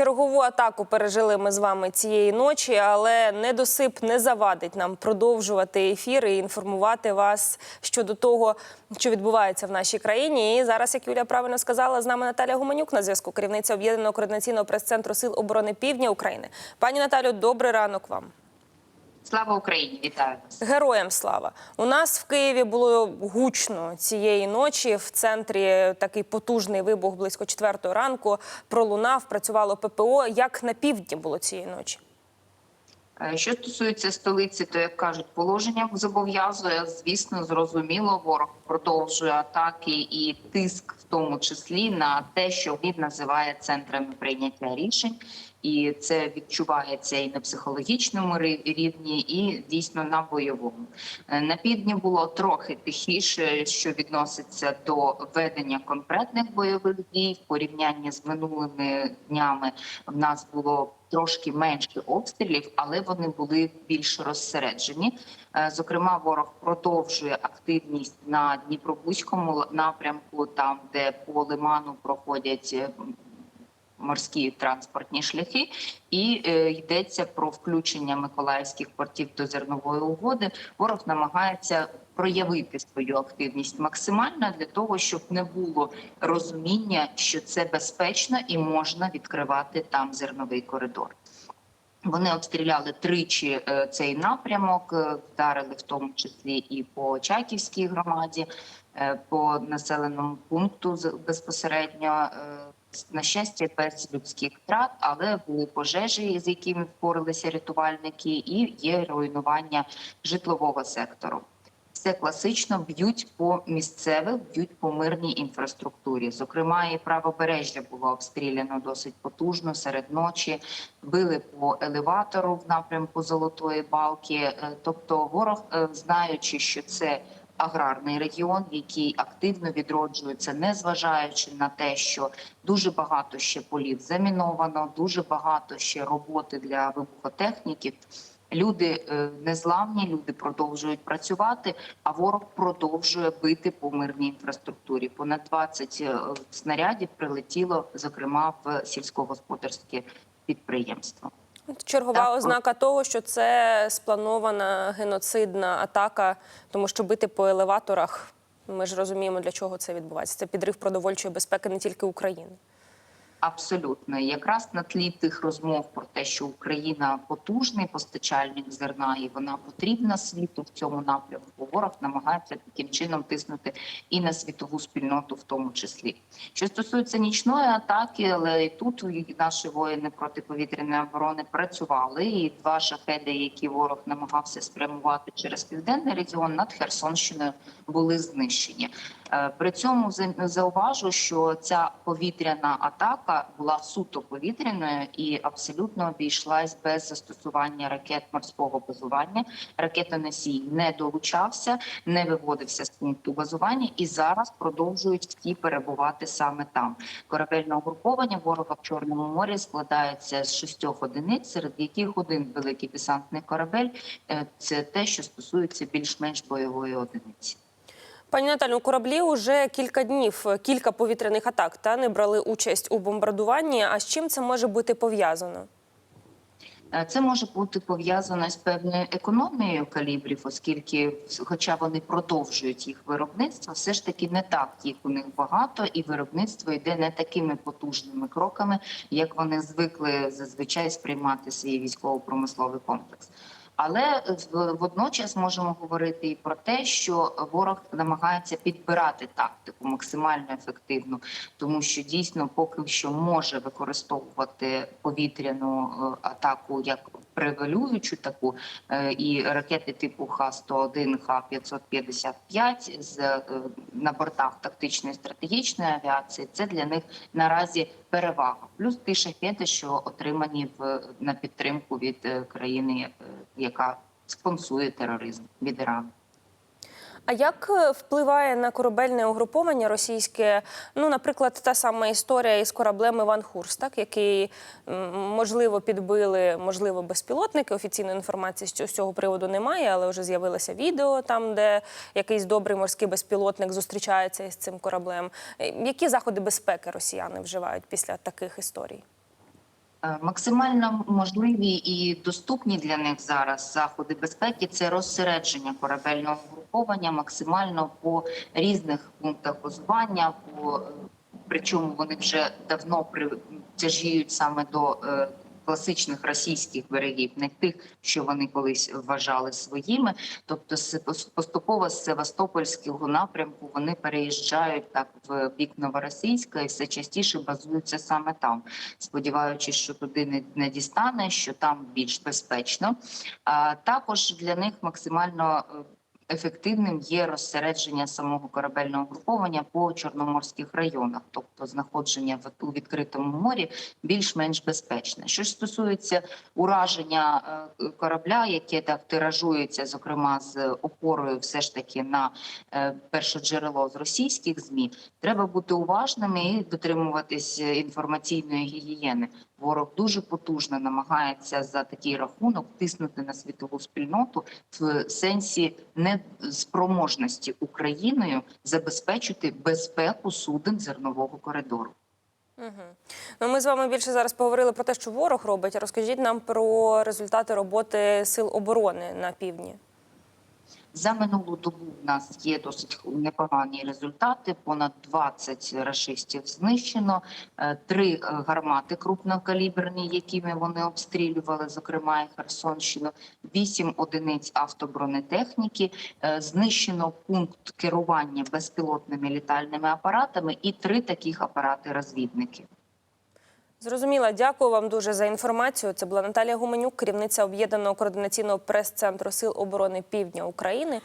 Чергову атаку пережили ми з вами цієї ночі, але недосип не завадить нам продовжувати ефір і інформувати вас щодо того, що відбувається в нашій країні. І зараз, як Юлія правильно сказала, з нами Наталя Гуменюк на зв'язку, керівниця об'єднаного координаційного прес-центру Сил оборони Півдня України. Пані Наталю, добрий ранок вам. Слава Україні! Вітаю вас! Героям слава! У нас в Києві було гучно цієї ночі. В центрі такий потужний вибух близько четвертої ранку пролунав, працювало ППО. Як на півдні було цієї ночі? Е, Що стосується столиці, то як кажуть, положення зобов'язує. Звісно, зрозуміло, ворог продовжує атаки і тиск, в тому числі на те, що він називає центрами прийняття рішень, і це відчувається і на психологічному рівні, і дійсно на бойовому. Е, На півдні було трохи тихіше, що відноситься до ведення конкретних бойових дій в порівнянні з минулими днями. В нас було трошки менше обстрілів, але вони були більш розсереджені. Е, Зокрема, ворог продовжує активність на Дніпробузькому напрямку, там де по лиману проходять. Морські транспортні шляхи, і е, йдеться про включення миколаївських портів до зернової угоди. Ворог намагається проявити свою активність максимально для того, щоб не було розуміння, що це безпечно і можна відкривати там зерновий коридор. Вони обстріляли тричі е, цей напрямок, е, вдарили в тому числі і по Чайківській громаді, е, по населеному пункту безпосередньо. На щастя, без людських втрат, але були пожежі, з якими впоралися рятувальники, і є руйнування житлового сектору. Все класично б'ють по місцевих, б'ють по мирній інфраструктурі. Зокрема, і правобережжя було обстріляно досить потужно серед ночі. Били по елеватору в напрямку Золотої Балки. Е, Тобто, ворог, е, знаючи, що це аграрний регіон, який активно відроджується, незважаючи на те, що дуже багато ще полів заміновано, дуже багато ще роботи для вибухотехніків. Люди е, незламні, люди продовжують працювати, а ворог продовжує бити по мирній інфраструктурі. Понад 20 е, снарядів прилетіло, зокрема в сільськогосподарське підприємство. Чергова Так. ознака того, що це спланована геноцидна атака, тому що бити по елеваторах. Ми ж розуміємо, для чого це відбувається. Це підрив продовольчої безпеки не тільки України. Абсолютно, якраз на тлі тих розмов про те, що Україна потужний постачальник зерна, і вона потрібна світу в цьому напрямку. Ворог намагається таким чином тиснути і на світову спільноту, в тому числі. Що стосується нічної атаки, але і тут наші воїни протиповітряної оборони працювали. І два шахеди, які ворог намагався спрямувати через південний регіон над Херсонщиною, були знищені. Е, При цьому за- зауважу, що ця повітряна атака була суто повітряною і абсолютно обійшлась без застосування ракет морського базування. Ракетоносій не долучався, не виводився з пункту базування, і зараз продовжують всі перебувати саме там. Корабельне угруповання ворога в Чорному морі складається з шістьох одиниць, серед яких один великий десантний корабель. Е, Це те, що стосується більш-менш бойової одиниці. Пані Наталю, кораблі вже кілька днів, кілька повітряних атак та не брали участь у бомбардуванні. А з чим це може бути пов'язано? Е, Це може бути пов'язано з певною економією калібрів, оскільки, хоча вони продовжують їх виробництво, все ж таки не так їх у них багато, і виробництво йде не такими потужними кроками, як вони звикли зазвичай сприймати свій військово-промисловий комплекс. Але в- водночас можемо говорити і про те, що ворог намагається підбирати тактику максимально ефективну, тому що дійсно поки що може використовувати повітряну е, атаку як превалюючу таку е, і ракети типу Х-101, Х-555 з е, на бортах тактичної стратегічної авіації. Це для них наразі перевага. Плюс ті шахети, що отримані в на підтримку від е, країни, яка спонсує тероризм від Ірану. А як е, впливає на корабельне угруповання російське? Ну, наприклад, та сама історія із кораблем Іван Хурс, так, який можливо підбили, можливо, безпілотники. Офіційної інформації з цього- приводу немає, але вже з'явилося відео там, де якийсь добрий морський безпілотник зустрічається із цим кораблем. Е, Які заходи безпеки росіяни вживають після таких історій? Е, Максимально можливі і доступні для них зараз заходи безпеки. Це розсередження корабельного угруповання максимально по різних пунктах базування, по е, причому вони вже давно при тяжіють саме до е, класичних російських берегів, не тих, що вони колись вважали своїми. Тобто, поступово з Севастопольського напрямку вони переїжджають так в бік Новоросійська і все частіше базуються саме там, сподіваючись, що туди не, не дістане, що там більш безпечно. А також для них максимально е, ефективним є розсередження самого корабельного груповання по чорноморських районах, тобто знаходження у відкритому морі більш-менш безпечне. Що ж стосується ураження е, корабля, яке так тиражується, зокрема з опорою, все ж таки на е, перше джерело з російських змі, треба бути уважними і дотримуватись е, інформаційної гігієни. Ворог дуже потужно намагається за такий рахунок тиснути на світову спільноту в сенсі неспроможності Україною забезпечити безпеку суден зернового коридору. Угу. Ну, ми з вами більше зараз поговорили про те, що ворог робить. Розкажіть нам про результати роботи сил оборони на півдні. За минулу добу в нас є досить непогані результати. Понад 20 рашистів знищено, Е, три е, гармати крупнокаліберні, якими вони обстрілювали, зокрема і Херсонщину, вісім одиниць автобронетехніки, Е, знищено пункт керування безпілотними літальними апаратами і три таких апарати-розвідники. Зрозуміла, дякую вам дуже за інформацію. Це була Наталія Гуменюк, керівниця об'єднаного координаційного прес-центру Сил оборони Півдня України.